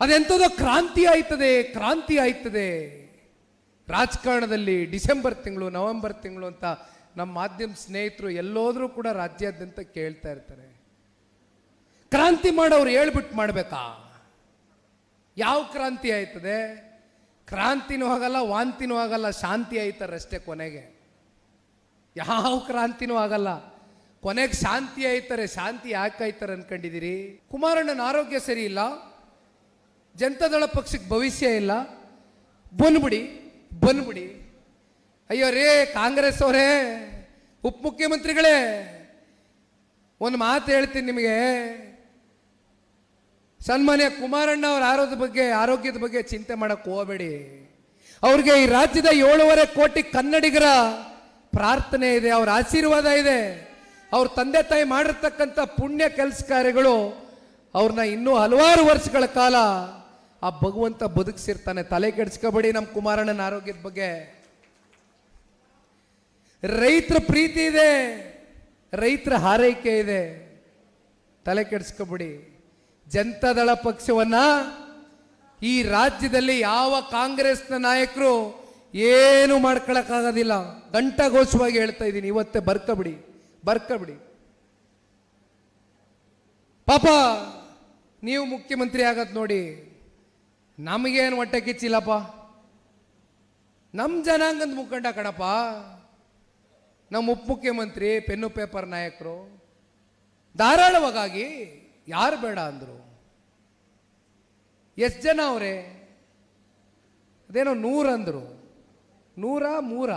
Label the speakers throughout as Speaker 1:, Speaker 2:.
Speaker 1: ಅದೆಂಥದೋ ಕ್ರಾಂತಿ ಆಯ್ತದೆ ಕ್ರಾಂತಿ ಆಯ್ತದೆ. ರಾಜಕಾರಣದಲ್ಲಿ ಡಿಸೆಂಬರ್ ತಿಂಗಳು, ನವೆಂಬರ್ ತಿಂಗಳು ಅಂತ ನಮ್ಮ ಮಾಧ್ಯಮ ಸ್ನೇಹಿತರು ಎಲ್ಲೋದ್ರೂ ಕೂಡ ರಾಜ್ಯಾದ್ಯಂತ ಕೇಳ್ತಾ ಇರ್ತಾರೆ. ಕ್ರಾಂತಿ ಮಾಡೋರು ಹೇಳ್ಬಿಟ್ಟು ಮಾಡಬೇಕಾ? ಯಾವ ಕ್ರಾಂತಿ ಆಯ್ತದೆ? ಕ್ರಾಂತಿನೂ ಆಗಲ್ಲ, ವಾಂತಿನೂ ಆಗಲ್ಲ, ಶಾಂತಿ ಆಯ್ತಾರೆ ಅಷ್ಟೇ ಕೊನೆಗೆ. ಯಾವ ಕ್ರಾಂತಿನೂ ಆಗಲ್ಲ. ಕೊನೆಗೆ ಶಾಂತಿ ಆಯ್ತಾರೆ, ಶಾಂತಿ ಯಾಕೆ ಆಯ್ತಾರೆ ಅನ್ಕೊಂಡಿದ್ದೀರಿ ಕುಮಾರಣ್ಣನ ಆರೋಗ್ಯ ಸರಿ ಇಲ್ಲ. ಜನತಾದಳ ಪಕ್ಷಕ್ಕೆ ಭವಿಷ್ಯ ಇಲ್ಲ. ಬಂದ್ಬಿಡಿ ಬಂದ್ಬಿಡಿ ಅಯ್ಯೋ ರೇ, ಕಾಂಗ್ರೆಸ್ ಅವರೇ ಉಪಮುಖ್ಯಮಂತ್ರಿಗಳೇ ಒಂದು ಮಾತು ಹೇಳ್ತೀನಿ ನಿಮಗೆ. ಸನ್ಮಾನ್ಯ ಕುಮಾರಣ್ಣ ಅವರ ಆರೋಗ್ಯದ ಬಗ್ಗೆ ಆರೋಗ್ಯದ ಬಗ್ಗೆ ಚಿಂತೆ ಮಾಡಕ್ಕೆ ಹೋಗಬೇಡಿ. ಅವ್ರಿಗೆ ಈ ರಾಜ್ಯದ ಏಳುವರೆ ಕೋಟಿ ಕನ್ನಡಿಗರ ಪ್ರಾರ್ಥನೆ ಇದೆ, ಅವ್ರ ಆಶೀರ್ವಾದ ಇದೆ. ಅವ್ರ ತಂದೆ ತಾಯಿ ಮಾಡಿರ್ತಕ್ಕಂಥ ಪುಣ್ಯ ಕೆಲಸ ಕಾರ್ಯಗಳು ಅವ್ರನ್ನ ಇನ್ನೂ ಹಲವಾರು ವರ್ಷಗಳ ಕಾಲ ಆ ಭಗವಂತ ಬದುಕಿಸಿರ್ತಾನೆ. ತಲೆ ಕೆಡಿಸ್ಕೋಬೇಡಿ ನಮ್ಮ ಕುಮಾರಣ್ಣನ ಆರೋಗ್ಯದ ಬಗ್ಗೆ. ರೈತರ ಪ್ರೀತಿ ಇದೆ. ರೈತರ ಹಾರೈಕೆ ಇದೆ. ತಲೆ ಕೆಡಿಸ್ಕೋಬೇಡಿ. ಜನತಾದಳ ಪಕ್ಷವನ್ನ ಈ ರಾಜ್ಯದಲ್ಲಿ ಯಾವ ಕಾಂಗ್ರೆಸ್ನ ನಾಯಕರು ಏನು ಮಾಡ್ಕೊಳಕ್ಕಾಗೋದಿಲ್ಲ. ಘಂಟಾಘೋಷವಾಗಿ ಹೇಳ್ತಾ ಇದ್ದೀನಿ. ಇವತ್ತೇ ಬರ್ಕಬಿಡಿ. ಬರ್ಕಬಿಡಿ. ಪಾಪ, ನೀವು ಮುಖ್ಯಮಂತ್ರಿ ಆಗದ್ ನೋಡಿ. ನಮಗೇನು ಹೊಟ್ಟೆ ಕಿಚ್ಚಿಲ್ಲಪ್ಪ? ನಮ್ಮ ಜನಾಂಗದ ಮುಖಂಡ ಕಣಪ್ಪ ನಮ್ಮ ಉಪಮುಖ್ಯಮಂತ್ರಿ ಪೆನ್ನು ಪೇಪರ್ ನಾಯಕರು, ಧಾರಾಳವಾಗಿ ಯಾರು ಬೇಡ ಅಂದರು? ಎಷ್ಟು ಜನ ಅವರೇ, ಅದೇನೋ ನೂರಂದರು ನೂರ ಮೂರ.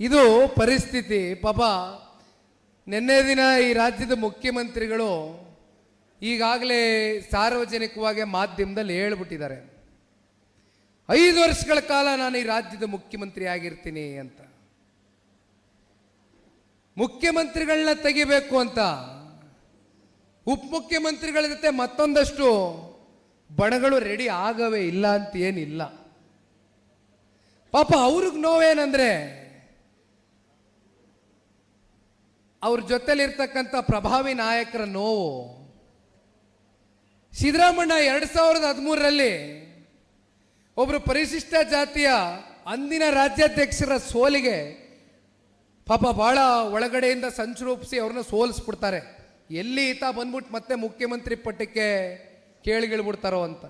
Speaker 1: ಇದು ಪರಿಸ್ಥಿತಿ. ಪಾಪ, ನಿನ್ನೆ ದಿನ ಈ ರಾಜ್ಯದ ಮುಖ್ಯಮಂತ್ರಿಗಳು ಈಗಾಗಲೇ ಸಾರ್ವಜನಿಕವಾಗಿ ಮಾಧ್ಯಮದಲ್ಲಿ ಹೇಳ್ಬಿಟ್ಟಿದ್ದಾರೆ. ಐದು ವರ್ಷಗಳ ಕಾಲ ನಾನು ಈ ರಾಜ್ಯದ ಮುಖ್ಯಮಂತ್ರಿ ಆಗಿರ್ತೀನಿ ಅಂತ. ಮುಖ್ಯಮಂತ್ರಿಗಳನ್ನ ತೆಗಿಬೇಕು ಅಂತ. ಉಪಮುಖ್ಯಮಂತ್ರಿಗಳ ಜೊತೆ ಮತ್ತೊಂದಷ್ಟು ಬಣಗಳು ರೆಡಿ ಆಗವೇ ಇಲ್ಲ ಅಂತ ಏನಿಲ್ಲ. ಪಾಪ ಅವ್ರಿಗೆ ನೋವೇನಂದ್ರೆ ಅವ್ರ ಜೊತೆಲಿರ್ತಕ್ಕಂಥ ಪ್ರಭಾವಿ ನಾಯಕರ ನೋವು. ಸಿದ್ದರಾಮಣ್ಣ ಎರಡು ಸಾವಿರದ ಹದಿಮೂರರಲ್ಲಿ ಒಬ್ಬರು ಪರಿಶಿಷ್ಟ ಜಾತಿಯ ಅಂದಿನ ರಾಜ್ಯಾಧ್ಯಕ್ಷರ ಸೋಲಿಗೆ ಪಾಪ ಬಹಳ ಒಳಗಡೆಯಿಂದ ಸಂಚು ರೂಪಿಸಿ ಅವ್ರನ್ನ ಸೋಲಿಸ್ಬಿಡ್ತಾರೆ. ಎಲ್ಲಿ ಈತ ಬಂದ್ಬಿಟ್ಟು ಮತ್ತೆ ಮುಖ್ಯಮಂತ್ರಿ ಪಟ್ಟಕ್ಕೆ ಕೇಳಿಗಿಳ್ಬಿಡ್ತಾರೋ ಅಂತ.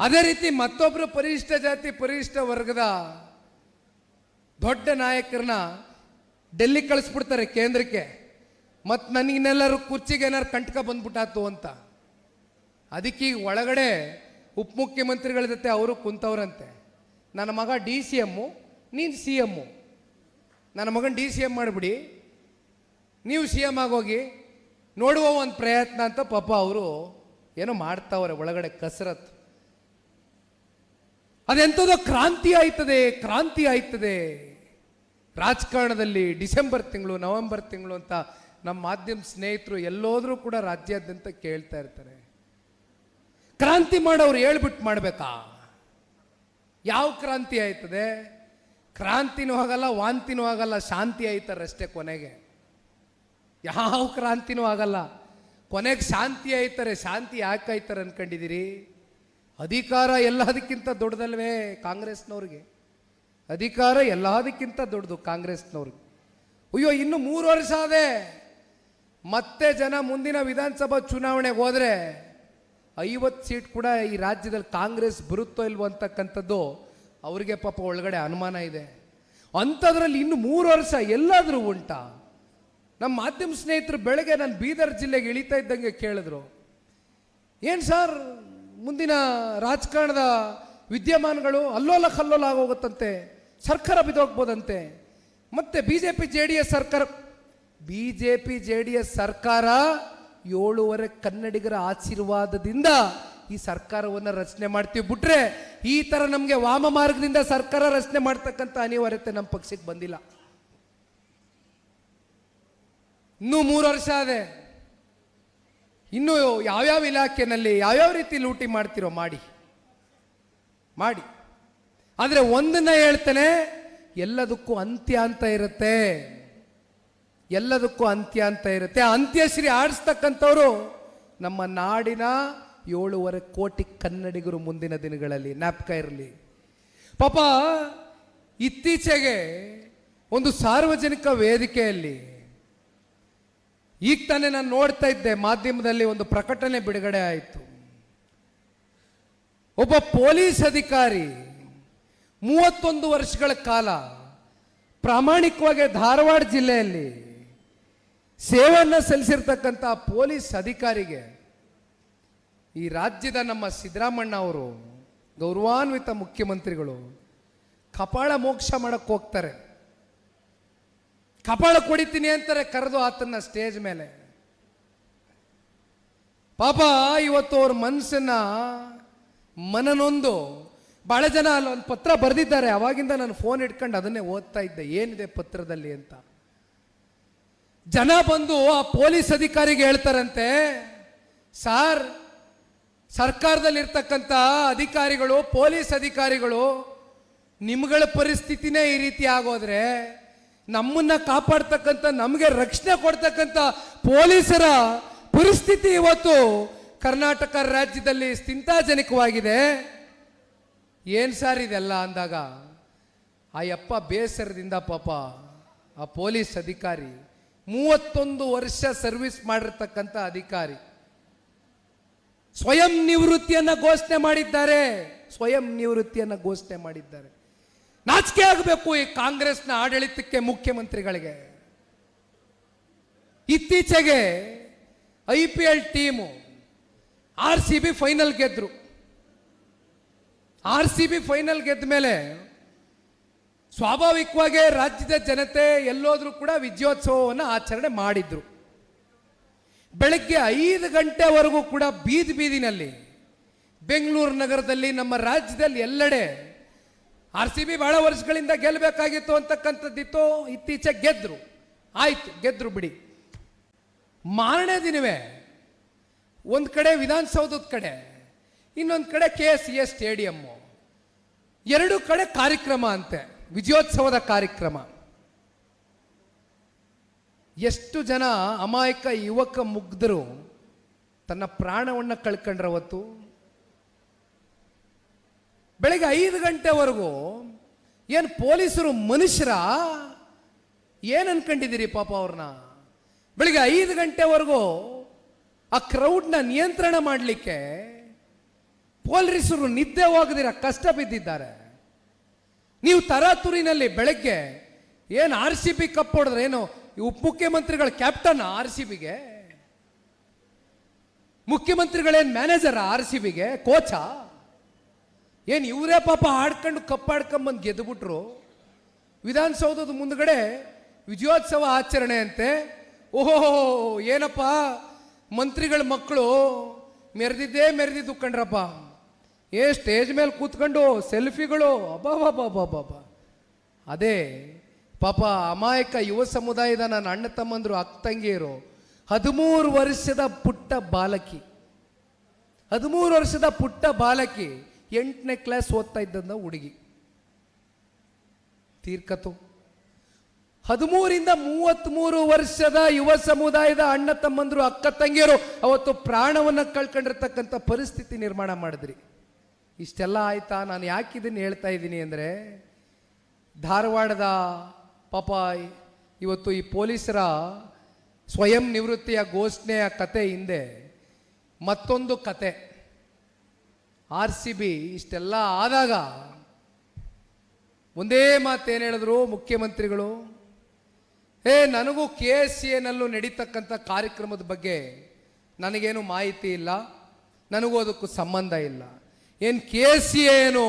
Speaker 1: ಅದೇ ರೀತಿ ಮತ್ತೊಬ್ಬರು ಪರಿಶಿಷ್ಟ ಜಾತಿ, ಪರಿಶಿಷ್ಟ ವರ್ಗದ ದೊಡ್ಡ ನಾಯಕರನ್ನ ಡೆಲ್ಲಿ ಕಳಿಸ್ಬಿಡ್ತಾರೆ ಕೇಂದ್ರಕ್ಕೆ. ಮತ್ತು ನನಗಿನ್ನೆಲ್ಲರೂ ಕುರ್ಚಿಗೆ ಏನಾರು ಕಂಟಕ ಬಂದ್ಬಿಟ್ಟಾತು ಅಂತ. ಅದಕ್ಕೆ ಈಗ ಒಳಗಡೆ ಉಪಮುಖ್ಯಮಂತ್ರಿಗಳ ಜೊತೆ ಅವರು ಕುಂತವ್ರಂತೆ. ನನ್ನ ಮಗ ಡಿ ಸಿ ಎಮ್ಮು ನೀನು ಸಿ ಎಮ್ಮು ನನ್ನ ಮಗನ ಡಿ ಸಿ ಎಂ ಮಾಡಿಬಿಡಿ. ನೀವು ಸಿ ಎಂ ಆಗೋಗಿ ನೋಡುವ ಒಂದು ಪ್ರಯತ್ನ ಅಂತ ಪಾಪ ಅವರು ಏನೋ ಮಾಡ್ತಾವ್ರೆ ಒಳಗಡೆ ಕಸರತ್ತು. ಅದೆಂಥದೋ ಕ್ರಾಂತಿ ಆಯ್ತದೆ ಕ್ರಾಂತಿ ಆಯ್ತದೆ. ರಾಜಕಾರಣದಲ್ಲಿ ಡಿಸೆಂಬರ್ ತಿಂಗಳು, ನವೆಂಬರ್ ತಿಂಗಳು ಅಂತ ನಮ್ಮ ಮಾಧ್ಯಮ ಸ್ನೇಹಿತರು ಎಲ್ಲೋದ್ರೂ ಕೂಡ ರಾಜ್ಯಾದ್ಯಂತ ಕೇಳ್ತಾ ಇರ್ತಾರೆ. ಕ್ರಾಂತಿ ಮಾಡೋರು ಹೇಳ್ಬಿಟ್ಟು ಮಾಡಬೇಕಾ? ಯಾವ ಕ್ರಾಂತಿ ಆಯ್ತದೆ? ಕ್ರಾಂತಿನೂ ಆಗಲ್ಲ, ವಾಂತಿನೂ ಆಗಲ್ಲ, ಶಾಂತಿ ಆಯ್ತಾರಷ್ಟೇ ಕೊನೆಗೆ. ಯಾವ ಕ್ರಾಂತಿನೂ ಆಗಲ್ಲ. ಕೊನೆಗೆ ಶಾಂತಿ ಆಯ್ತಾರೆ, ಶಾಂತಿ ಯಾಕೆ ಆಯ್ತಾರೆ ಅನ್ಕೊಂಡಿದ್ದೀರಿ ಅಧಿಕಾರ ಎಲ್ಲದಕ್ಕಿಂತ ದೊಡ್ಡದಲ್ವೇ ಕಾಂಗ್ರೆಸ್ನವ್ರಿಗೆ? ಅಧಿಕಾರ ಎಲ್ಲದಕ್ಕಿಂತ ದೊಡ್ಡದು ಕಾಂಗ್ರೆಸ್ನವ್ರಿಗೆ. ಅಯ್ಯೋ, ಇನ್ನು ಮೂರು ವರ್ಷ ಆದೆ. ಮತ್ತೆ ಜನ ಮುಂದಿನ ವಿಧಾನಸಭಾ ಚುನಾವಣೆಗೆ ಹೋದ್ರೆ ಐವತ್ತು ಸೀಟ್ ಕೂಡ ಈ ರಾಜ್ಯದಲ್ಲಿ ಕಾಂಗ್ರೆಸ್ ಬರುತ್ತೋ ಇಲ್ವೋ ಅಂತಕ್ಕಂಥದ್ದು ಅವರಿಗೆ ಪಾಪ ಒಳಗಡೆ ಅನುಮಾನ ಇದೆ. ಅಂಥದ್ರಲ್ಲಿ ಇನ್ನು ಮೂರು ವರ್ಷ ಎಲ್ಲಾದರೂ ಉಂಟಾ? ನಮ್ಮ ಮಾಧ್ಯಮ ಸ್ನೇಹಿತರು ಬೆಳಗ್ಗೆ ನಾನು ಬೀದರ್ ಜಿಲ್ಲೆಗೆ ಇಳಿತಾ ಇದ್ದಂಗೆ ಕೇಳಿದ್ರು. ಏನು ಸರ್, ಮುಂದಿನ ರಾಜಕಾರಣದ ವಿದ್ಯಮಾನಗಳು ಅಲ್ಲೋಲ ಕಲ್ಲೋಲ ಆಗೋಗುತ್ತಂತೆ ಸರ್ಕಾರ ಬಿದ್ದೋಗ್ಬೋದಂತೆ. ಮತ್ತೆ B J P J D S ಸರ್ಕಾರ B J P J D S ಸರ್ಕಾರ ಏಳೂವರೆ ಕನ್ನಡಿಗರ ಆಶೀರ್ವಾದದಿಂದ ಈ ಸರ್ಕಾರವನ್ನು ರಚನೆ ಮಾಡ್ತೀವಿ. ಬಿಟ್ರೆ ಈ ತರ ನಮಗೆ ವಾಮ ಮಾರ್ಗದಿಂದ ಸರ್ಕಾರ ರಚನೆ ಮಾಡ್ತಕ್ಕಂಥ ಅನಿವಾರ್ಯತೆ ನಮ್ಮ ಪಕ್ಷಕ್ಕೆ ಬಂದಿಲ್ಲ. ಇನ್ನೂ ಮೂರು ವರ್ಷ ಆದೆ. ಇನ್ನು ಯಾವ್ಯಾವ ಇಲಾಖೆನಲ್ಲಿ ಯಾವ್ಯಾವ ರೀತಿ ಲೂಟಿ ಮಾಡ್ತಿರೋ ಮಾಡಿ. ಮಾಡಿ. ಆದರೆ ಒಂದನ್ನ ಹೇಳ್ತೇನೆ, ಎಲ್ಲದಕ್ಕೂ ಅಂತ್ಯ ಅಂತ ಇರುತ್ತೆ. ಎಲ್ಲದಕ್ಕೂ ಅಂತ್ಯ ಅಂತ ಇರುತ್ತೆ. ಅಂತ್ಯಶ್ರೀ ಆಡಿಸ್ತಕ್ಕಂಥವ್ರು ನಮ್ಮ ನಾಡಿನ ಏಳೂವರೆ ಕೋಟಿ ಕನ್ನಡಿಗರು ಮುಂದಿನ ದಿನಗಳಲ್ಲಿ ಜ್ಞಾಪಕ ಇರಲಿ. ಪಾಪ, ಇತ್ತೀಚೆಗೆ ಒಂದು ಸಾರ್ವಜನಿಕ ವೇದಿಕೆಯಲ್ಲಿ ಈಗ ತಾನೇ ನಾನು ನೋಡ್ತಾ ಇದ್ದೆ, ಮಾಧ್ಯಮದಲ್ಲಿ ಒಂದು ಪ್ರಕಟಣೆ ಬಿಡುಗಡೆ ಆಯಿತು. ಒಬ್ಬ ಪೊಲೀಸ್ ಅಧಿಕಾರಿ ಮೂವತ್ತೊಂದು ವರ್ಷಗಳ ಕಾಲ ಪ್ರಾಮಾಣಿಕವಾಗಿ ಧಾರವಾಡ ಜಿಲ್ಲೆಯಲ್ಲಿ ಸೇವೆಯನ್ನು ಸಲ್ಲಿಸಿರ್ತಕ್ಕಂಥ ಪೊಲೀಸ್ ಅಧಿಕಾರಿಗೆ ಈ ರಾಜ್ಯದ ನಮ್ಮ ಸಿದ್ದರಾಮಣ್ಣ ಅವರು, ಗೌರವಾನ್ವಿತ ಮುಖ್ಯಮಂತ್ರಿಗಳು ಕಪಾಳ ಮೋಕ್ಷ ಮಾಡಕ್ಕೆ ಹೋಗ್ತಾರೆ. ಕಪಾಳ ಕೊಡಿತೀನಿ ಅಂತಾರೆ, ಕರೆದು ಆತನ ಸ್ಟೇಜ್ ಮೇಲೆ. ಪಾಪ ಇವತ್ತು ಅವ್ರ ಮನಸ್ಸನ್ನ ಮನನೊಂದು, ಬಹಳ ಜನ ಅಲ್ಲಿ ಒಂದು ಪತ್ರ ಬರೆದಿದ್ದಾರೆ, ಅವಾಗಿಂದ ನಾನು ಫೋನ್ ಇಟ್ಕೊಂಡು ಅದನ್ನೇ ಓದ್ತಾ ಇದ್ದೆ, ಏನಿದೆ ಪತ್ರದಲ್ಲಿ ಅಂತ. ಜನ ಬಂದು ಆ ಪೊಲೀಸ್ ಅಧಿಕಾರಿಗೆ ಹೇಳ್ತಾರಂತೆ, ಸಾರ್, ಸರ್ಕಾರದಲ್ಲಿರ್ತಕ್ಕಂಥ ಅಧಿಕಾರಿಗಳು, ಪೊಲೀಸ್ ಅಧಿಕಾರಿಗಳು ನಿಮ್ಗಳ ಪರಿಸ್ಥಿತಿನೇ ಈ ರೀತಿ ಆಗೋದ್ರೆ, ನಮ್ಮನ್ನ ಕಾಪಾಡ್ತಕ್ಕಂಥ, ನಮಗೆ ರಕ್ಷಣೆ ಕೊಡ್ತಕ್ಕಂಥ ಪೊಲೀಸರ ಪರಿಸ್ಥಿತಿ ಇವತ್ತು ಕರ್ನಾಟಕ ರಾಜ್ಯದಲ್ಲಿ ಸ್ಥಿಂತಾಜನಕವಾಗಿದೆ. ಏನ್ ಸಾರ್ ಇದೆಲ್ಲ? ಅಂದಾಗ ಆ ಯಪ್ಪ ಬೇಸರದಿಂದ ಪಾಪ ಆ ಪೊಲೀಸ್ ಅಧಿಕಾರಿ ಮೂವತ್ತೊಂದು ವರ್ಷ ಸರ್ವಿಸ್ ಮಾಡಿರ್ತಕ್ಕಂಥ ಅಧಿಕಾರಿ. ಸ್ವಯಂ ನಿವೃತ್ತಿಯನ್ನು ಘೋಷಣೆ ಮಾಡಿದ್ದಾರೆ. ಸ್ವಯಂ ನಿವೃತ್ತಿಯನ್ನು ಘೋಷಣೆ ಮಾಡಿದ್ದಾರೆ. ನಾಚಿಕೆ ಆಗಬೇಕು ಈ ಕಾಂಗ್ರೆಸ್ನ ಆಡಳಿತಕ್ಕೆ ಮುಖ್ಯಮಂತ್ರಿಗಳಿಗೆ. ಇತ್ತೀಚೆಗೆ I P L team R C B final ಗೆದ್ರು. R C B final ಗೆದ್ದ ಮೇಲೆ ಸ್ವಾಭಾವಿಕವಾಗಿ ರಾಜ್ಯದ ಜನತೆ ಎಲ್ಲೋದ್ರೂ ಕೂಡ ವಿಜಯೋತ್ಸವವನ್ನು ಆಚರಣೆ ಮಾಡಿದ್ರು. ಬೆಳಗ್ಗೆ ಐದು ಗಂಟೆವರೆಗೂ ಕೂಡ ಬೀದಿ ಬೀದಿನಲ್ಲಿ ಬೆಂಗಳೂರು ನಗರದಲ್ಲಿ ನಮ್ಮ ರಾಜ್ಯದಲ್ಲಿ ಎಲ್ಲೆಡೆ ಆರ್ ಸಿ ಬಿ ಬಹಳ ವರ್ಷಗಳಿಂದ ಗೆಲ್ಲಬೇಕಾಗಿತ್ತು ಅಂತಕ್ಕಂಥದ್ದಿತ್ತು, ಇತ್ತೀಚೆಗೆ ಗೆದ್ರು. ಆಯ್ತು, ಗೆದ್ರು ಬಿಡಿ. ಮಾರನೇ ದಿನವೇ ಒಂದು ಕಡೆ ವಿಧಾನಸೌಧದ ಕಡೆ, ಇನ್ನೊಂದು ಕಡೆ ಕೆ ಎಸ್ ಎ ಸ್ಟೇಡಿಯಮ್ಮು. ಎರಡು ಕಡೆ ಕಾರ್ಯಕ್ರಮ ಅಂತೆ. ವಿಜಯೋತ್ಸವದ ಕಾರ್ಯಕ್ರಮ. ಎಷ್ಟು ಜನ ಅಮಾಯಕ ಯುವಕ ಮುಗ್ಧರು ತನ್ನ ಪ್ರಾಣವನ್ನು ಕಳ್ಕೊಂಡ್ರ ಅವತ್ತು? ಬೆಳಗ್ಗೆ ಐದು ಗಂಟೆವರೆಗೂ ಏನು ಪೊಲೀಸರು ಮನುಷ್ಯರ? ಏನು ಅನ್ಕೊಂಡಿದ್ದೀರಿ ಪಾಪ ಅವ್ರನ್ನ? ಬೆಳಿಗ್ಗೆ ಐದು ಗಂಟೆವರೆಗೂ ಆ ಕ್ರೌಡ್ನ ನಿಯಂತ್ರಣ ಮಾಡಲಿಕ್ಕೆ ಪೊಲೀಸರು ನಿದ್ದೆ ಹೋಗದಿರ ಕಷ್ಟ ಬಿದ್ದಿದ್ದಾರೆ. ನೀವು ತರಾತುರಿನಲ್ಲಿ ಬೆಳಗ್ಗೆ ಏನು ಆರ್ ಸಿ ಬಿ ಕಪ್ ಹೊಡೆದ್ರೆ ಏನು ಉಪ ಮುಖ್ಯಮಂತ್ರಿಗಳ ಕ್ಯಾಪ್ಟನ್ ಆರ್ ಸಿ ಬಿಗೆ ಮುಖ್ಯಮಂತ್ರಿಗಳೇನು ಮ್ಯಾನೇಜರ್ ಆರ್ ಸಿ ಬಿಗೆ ಕೋಚಾ ಏನು ಇವರೇ ಪಾಪ ಆಡ್ಕೊಂಡು ಕಪ್ ಗೆದ್ದು ಗೆದ್ದುಬಿಟ್ರು ವಿಧಾನಸೌಧದ ಮುಂದ್ಗಡೆ ವಿಜಯೋತ್ಸವ ಆಚರಣೆ ಅಂತೆ. ಓಹೋ, ಏನಪ್ಪ? ಮಂತ್ರಿಗಳ ಮಕ್ಕಳು ಮೆರೆದಿದ್ದೇ ಮೆರೆದಿದ್ದು ಕಂಡ್ರಪ್ಪ ಏ ಸ್ಟೇಜ್ ಮೇಲೆ ಕೂತ್ಕೊಂಡು ಸೆಲ್ಫಿಗಳು ಅಬ್ಬಬ್ಬಬ್ಬಬ್ಬ ಅದೇ ಪಾಪ ಅಮಾಯಕ ಯುವ ಸಮುದಾಯದ ನನ್ನ ಅಣ್ಣ ತಮ್ಮಂದರು ಅಕ್ಕ ತಂಗಿಯರು ಹದಿಮೂರು ವರ್ಷದ ಪುಟ್ಟ ಬಾಲಕಿ. ಹದಿಮೂರು ವರ್ಷದ ಪುಟ್ಟ ಬಾಲಕಿ ಎಂಟನೇ ಕ್ಲಾಸ್ ಓದ್ತಾ ಇದ್ದಂಥ ಹುಡುಗಿ. ತೀರ್ಕತು ಹದಿಮೂರಿಂದ ಮೂವತ್ತ್ಮೂರು ವರ್ಷದ ಯುವ ಸಮುದಾಯದ ಅಣ್ಣ ತಮ್ಮಂದರು ಅಕ್ಕ ತಂಗಿಯರು ಅವತ್ತು ಪ್ರಾಣವನ್ನು ಕಳ್ಕೊಂಡಿರ್ತಕ್ಕಂಥ ಪರಿಸ್ಥಿತಿ ನಿರ್ಮಾಣ ಮಾಡಿದ್ರಿ. ಇಷ್ಟೆಲ್ಲ ಆಯ್ತಾ? ನಾನು ಯಾಕೆ ಇದನ್ನು ಹೇಳ್ತಾ ಇದ್ದೀನಿ ಅಂದರೆ, ಧಾರವಾಡದ ಪಾಪ ಇವತ್ತು ಈ ಪೊಲೀಸರ ಸ್ವಯಂ ನಿವೃತ್ತಿಯ ಘೋಷಣೆಯ ಕತೆ ಹಿಂದೆ ಮತ್ತೊಂದು ಕತೆ. ಆರ್ ಸಿ ಬಿ ಇಷ್ಟೆಲ್ಲ ಆದಾಗ ಒಂದೇ ಮಾತೇನು ಹೇಳಿದ್ರು ಮುಖ್ಯಮಂತ್ರಿಗಳು? ಏ ನನಗೂ ಕೆ ಎಸ್ ಸಿ ಎನಲ್ಲೂ ನಡೀತಕ್ಕಂಥ ಕಾರ್ಯಕ್ರಮದ ಬಗ್ಗೆ ನನಗೇನು ಮಾಹಿತಿ ಇಲ್ಲ, ನನಗೂ ಅದಕ್ಕೂ ಸಂಬಂಧ ಇಲ್ಲ. ಏನು ಕೆ ಸಿ ಏನು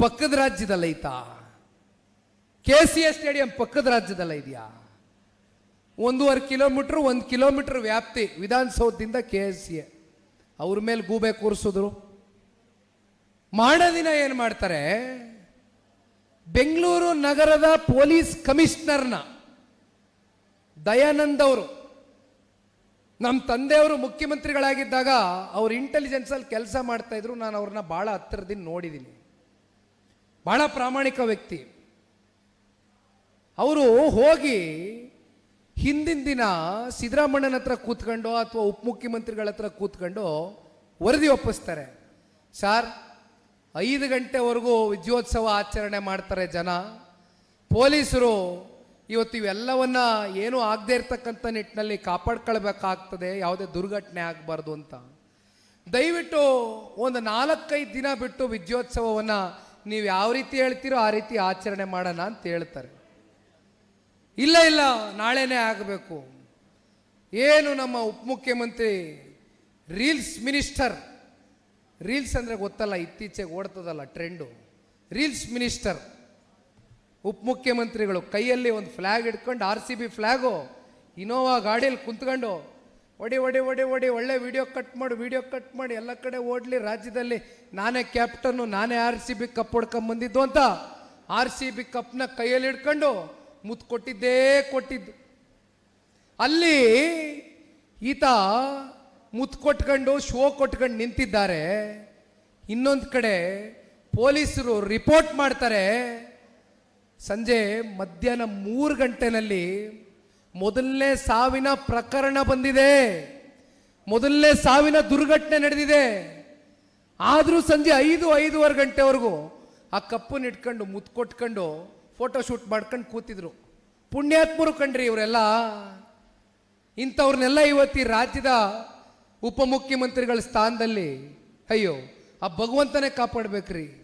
Speaker 1: ಪಕ್ಕದ ರಾಜ್ಯದಲ್ಲೈತಾ ಕೆ ಸಿ ಎ ಸ್ಟೇಡಿಯಂ ಪಕ್ಕದ ರಾಜ್ಯದಲ್ಲ ಇದೆಯಾ? ಒಂದೂವರೆ ಕಿಲೋಮೀಟರ್, ಒಂದು ಕಿಲೋಮೀಟರ್ ವ್ಯಾಪ್ತಿ ವಿಧಾನಸೌಧದಿಂದ ಕೆ ಎಸ್ ಸಿ ಎ ಅವ್ರ ಮೇಲೆ ಗೂಬೆ ಕೂರಿಸಿದ್ರು. ಮಾಡೋ ದಿನ ಏನು ಮಾಡ್ತಾರೆ? ಬೆಂಗಳೂರು ನಗರದ ಪೊಲೀಸ್ ಕಮಿಷನರ್ನ ದಯಾನಂದ್ ಅವರು ನಮ್ಮ ತಂದೆಯವರು ಮುಖ್ಯಮಂತ್ರಿಗಳಾಗಿದ್ದಾಗ ಅವ್ರು ಇಂಟೆಲಿಜೆನ್ಸಲ್ಲಿ ಕೆಲಸ ಮಾಡ್ತಾ ಇದ್ರು. ನಾನು ಅವ್ರನ್ನ ಭಾಳ ಹತ್ತಿರದಿಂದ ನೋಡಿದ್ದೀನಿ ಭಾಳ ಪ್ರಾಮಾಣಿಕ ವ್ಯಕ್ತಿ. ಅವರು ಹೋಗಿ ಹಿಂದಿನ ದಿನ ಸಿದ್ದರಾಮಣ್ಣನ ಹತ್ರ ಕೂತ್ಕೊಂಡು ಅಥವಾ ಉಪಮುಖ್ಯಮಂತ್ರಿಗಳ ಹತ್ರ ಕೂತ್ಕೊಂಡು ವರದಿ ಒಪ್ಪಿಸ್ತಾರೆ. ಸಾರ್, ಐದು ಗಂಟೆವರೆಗೂ ವಿಜಯೋತ್ಸವ ಆಚರಣೆ ಮಾಡ್ತಾರೆ ಜನ. ಪೊಲೀಸರು ಇವತ್ತು ಇವೆಲ್ಲವನ್ನ ಏನೂ ಆಗದೆ ಇರ್ತಕ್ಕಂಥ ನಿಟ್ಟಿನಲ್ಲಿ ಕಾಪಾಡ್ಕೊಳ್ಬೇಕಾಗ್ತದೆ, ಯಾವುದೇ ದುರ್ಘಟನೆ ಆಗಬಾರ್ದು ಅಂತ. ದಯವಿಟ್ಟು ಒಂದು ನಾಲ್ಕೈದು ದಿನ ಬಿಟ್ಟು ವಿಜಯೋತ್ಸವವನ್ನು ನೀವು ಯಾವ ರೀತಿ ಹೇಳ್ತೀರೋ ಆ ರೀತಿ ಆಚರಣೆ ಮಾಡೋಣ ಅಂತ ಹೇಳ್ತಾರೆ. ಇಲ್ಲ ಇಲ್ಲ, ನಾಳೆನೇ ಆಗಬೇಕು. ಏನು ನಮ್ಮ ಉಪಮುಖ್ಯಮಂತ್ರಿ ರೀಲ್ಸ್ ಮಿನಿಸ್ಟರ್, ರೀಲ್ಸ್ ಅಂದರೆ ಗೊತ್ತಲ್ಲ, ಇತ್ತೀಚೆಗೆ ಓಡ್ತದಲ್ಲ ಟ್ರೆಂಡು, ರೀಲ್ಸ್ ಮಿನಿಸ್ಟರ್. ಉಪಮುಖ್ಯಮಂತ್ರಿಗಳು ಕೈಯಲ್ಲಿ ಒಂದು ಫ್ಲ್ಯಾಗ್ ಹಿಡ್ಕೊಂಡು R C B flag Innova ಗಾಡಿಯಲ್ಲಿ ಕುಂತ್ಕೊಂಡು, ಒಡಿ ಒಡಿ ಒಡಿ ಒಡಿ, ಒಳ್ಳೆ ವಿಡಿಯೋ ಕಟ್ ಮಾಡಿ, ವಿಡಿಯೋ ಕಟ್ ಮಾಡಿ, ಎಲ್ಲ ಕಡೆ ಓಡಲಿ, ರಾಜ್ಯದಲ್ಲಿ ನಾನೇ ಕ್ಯಾಪ್ಟನ್ನು, ನಾನೇ ಆರ್ ಸಿ ಬಿ ಕಪ್ ಹೊಡ್ಕೊಂಬಂದಿದ್ದು ಅಂತ ಆರ್ ಸಿ ಬಿ ಕಪ್ನ ಕೈಯಲ್ಲಿ ಹಿಡ್ಕೊಂಡು ಮುತ್ತು ಕೊಟ್ಟಿದ್ದೇ ಕೊಟ್ಟಿದ್ದು. ಅಲ್ಲಿ ಈತ ಮುತ್ತು ಕೊಟ್ಕೊಂಡು, ಶೋ ಕೊಟ್ಕೊಂಡು ನಿಂತಿದ್ದಾರೆ. ಇನ್ನೊಂದು ಕಡೆ ಪೊಲೀಸರು ರಿಪೋರ್ಟ್ ಮಾಡ್ತಾರೆ. ಸಂಜೆ ಮಧ್ಯಾಹ್ನ ಮೂರು ಗಂಟೆನಲ್ಲಿ ಮೊದಲನೇ ಸಾವಿನ ಪ್ರಕರಣ ಬಂದಿದೆ. ಮೊದಲನೇ ಸಾವಿನ ದುರ್ಘಟನೆ ನಡೆದಿದೆ. ಆದರೂ ಸಂಜೆ ಐದು, ಐದೂವರೆ ಗಂಟೆವರೆಗೂ ಆ ಕಪ್ಪನ್ನು ಇಟ್ಕೊಂಡು ಮುತ್ಕೊಟ್ಕೊಂಡು ಫೋಟೋ ಶೂಟ್ ಮಾಡ್ಕೊಂಡು ಕೂತಿದ್ರು. ಪುಣ್ಯಾತ್ಮರು ಕಂಡ್ರಿ ಇವರೆಲ್ಲ. ಇಂಥವ್ರನ್ನೆಲ್ಲ ಇವತ್ತಿ ರಾಜ್ಯದ ಉಪಮುಖ್ಯಮಂತ್ರಿಗಳ ಸ್ಥಾನದಲ್ಲಿ ಅಯ್ಯೋ, ಆ ಭಗವಂತನೇ ಕಾಪಾಡ್ಬೇಕ್ರಿ.